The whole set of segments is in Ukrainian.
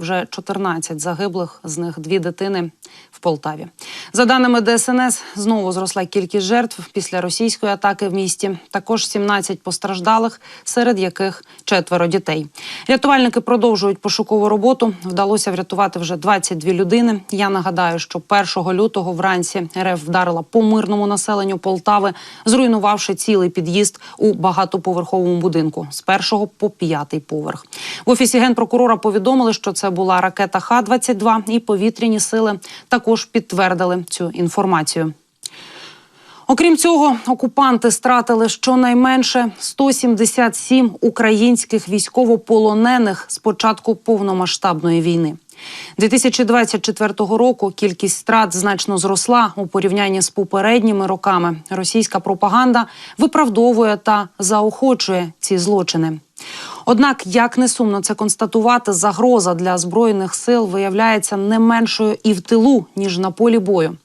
Вже 14 загиблих, з них дві дитини в Полтаві. За даними ДСНС, знову зросла кількість жертв після російської атаки в місті. Також 17 постраждалих, серед яких четверо дітей. Рятувальники продовжують пошукову роботу. Вдалося врятувати вже 22 людини. Я нагадаю, що 1 лютого вранці РФ вдарила по мирному населенню Полтави, зруйнувавши цілий під'їзд у багатоповерховому будинку з першого по п'ятий поверх. В офісі генпрокурора повідомили, що це була ракета Х-22 і повітряні сили також підтвердили цю інформацію. Окрім цього, окупанти стратили щонайменше 177 українських військовополонених з початку повномасштабної війни. 2024 року кількість страт значно зросла у порівнянні з попередніми роками. Російська пропаганда виправдовує та заохочує ці злочини. Однак, як не сумно це констатувати, загроза для збройних сил виявляється не меншою і в тилу, ніж на полі бою.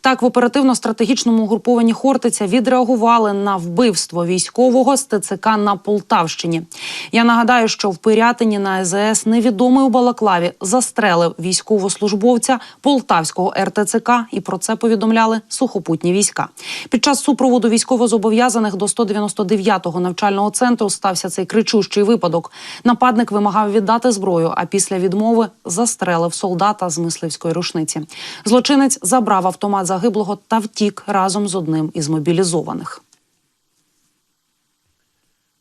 Так, в оперативно-стратегічному групованні Хортиця відреагували на вбивство військового з ТЦК на Полтавщині. Я нагадаю, що в Пирятині на ЕЗС невідомий у Балаклаві застрелив військовослужбовця полтавського РТЦК, і про це повідомляли сухопутні війська. Під час супроводу військовозобов'язаних до 199-го навчального центру стався цей кричущий випадок. Нападник вимагав віддати зброю, а після відмови застрелив солдата з мисливської рушниці. Злочинець забрав автомат загиблого та втік разом з одним із мобілізованих.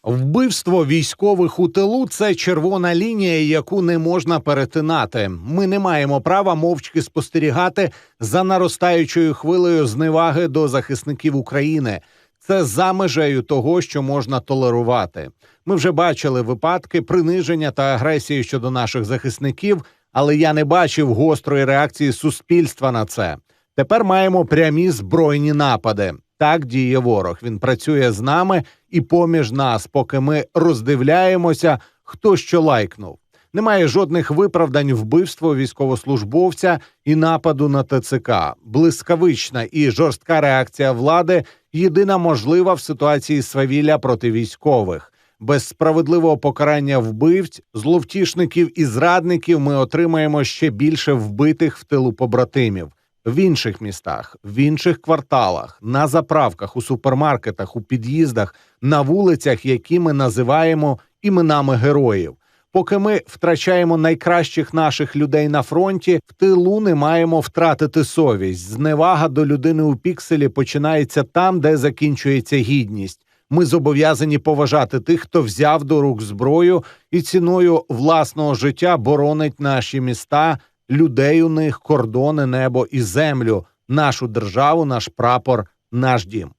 Вбивство військових у тилу це червона лінія, яку не можна перетинати. Ми не маємо права мовчки спостерігати за наростаючою хвилею зневаги до захисників України. Це за межею того, що можна толерувати. Ми вже бачили випадки приниження та агресії щодо наших захисників, але я не бачив гострої реакції суспільства на це. Тепер маємо прямі збройні напади. Так діє ворог. Він працює з нами і поміж нас, поки ми роздивляємося, хто що лайкнув. Немає жодних виправдань вбивства військовослужбовця і нападу на ТЦК. Блискавична і жорстка реакція влади єдина можлива в ситуації свавілля проти військових. Без справедливого покарання вбивць, зловтішників і зрадників ми отримаємо ще більше вбитих в тилу побратимів в інших містах, в інших кварталах, на заправках, у супермаркетах, у під'їздах, на вулицях, які ми називаємо іменами героїв. Поки ми втрачаємо найкращих наших людей на фронті, в тилу не маємо втратити совість. Зневага до людини у пікселі починається там, де закінчується гідність. Ми зобов'язані поважати тих, хто взяв до рук зброю і ціною власного життя боронить наші міста, людей у них, кордони, небо і землю, нашу державу, наш прапор, наш дім.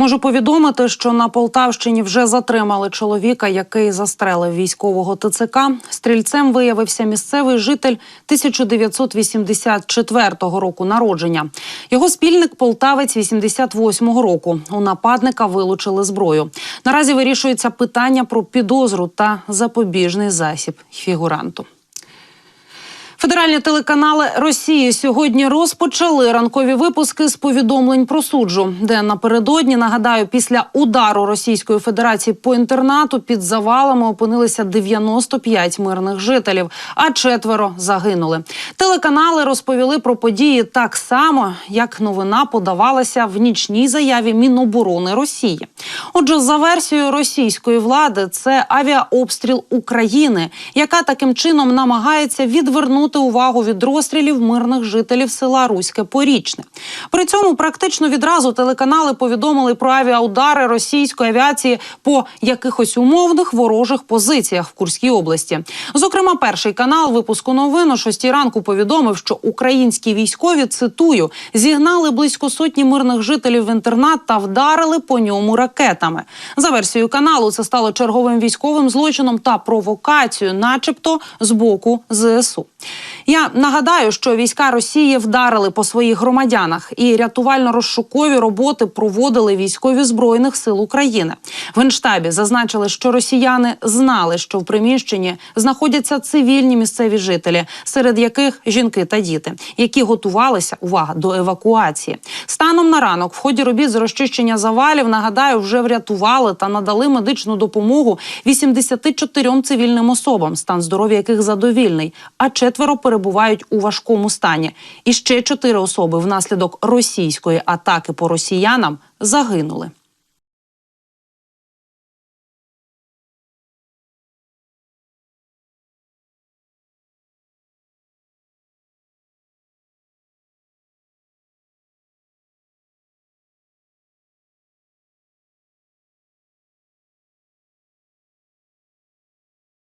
Можу повідомити, що на Полтавщині вже затримали чоловіка, який застрелив військового ТЦК. Стрільцем виявився місцевий житель 1984 року народження. Його спільник полтавець 88-го року. У нападника вилучили зброю. Наразі вирішується питання про підозру та запобіжний засіб фігуранту. Федеральні телеканали Росії сьогодні розпочали ранкові випуски з повідомлень про суджу, де напередодні нагадаю, після удару Російської Федерації по інтернату під завалами опинилися 95 мирних жителів, а четверо загинули. Телеканали розповіли про події так само, як новина подавалася в нічній заяві Міноборони Росії. Отже, за версією російської влади, це авіаобстріл України, яка таким чином намагається відвернути увагу від розстрілів мирних жителів села Руське Порічне. При цьому практично відразу телеканали повідомили про авіаудари російської авіації по якихось умовних ворожих позиціях в Курській області. Зокрема, перший канал випуску новин о 6 ранку повідомив, що українські військові цитую зігнали близько сотні мирних жителів в інтернат та вдарили по ньому ракетами. За версією каналу, це стало черговим військовим злочином та провокацією, начебто з боку ЗСУ. Я нагадаю, що війська Росії вдарили по своїх громадянах, і рятувально-розшукові роботи проводили військові збройних сил України. В генштабі зазначили, що росіяни знали, що в приміщенні знаходяться цивільні місцеві жителі, серед яких жінки та діти, які готувалися увага до евакуації. Станом на ранок, в ході робіт з розчищення завалів, нагадаю, вже врятували та надали медичну допомогу 84 цивільним особам, стан здоров'я яких задовільний, а четверо перебувають у важкому стані. І ще чотири особи внаслідок російської атаки по росіянам загинули.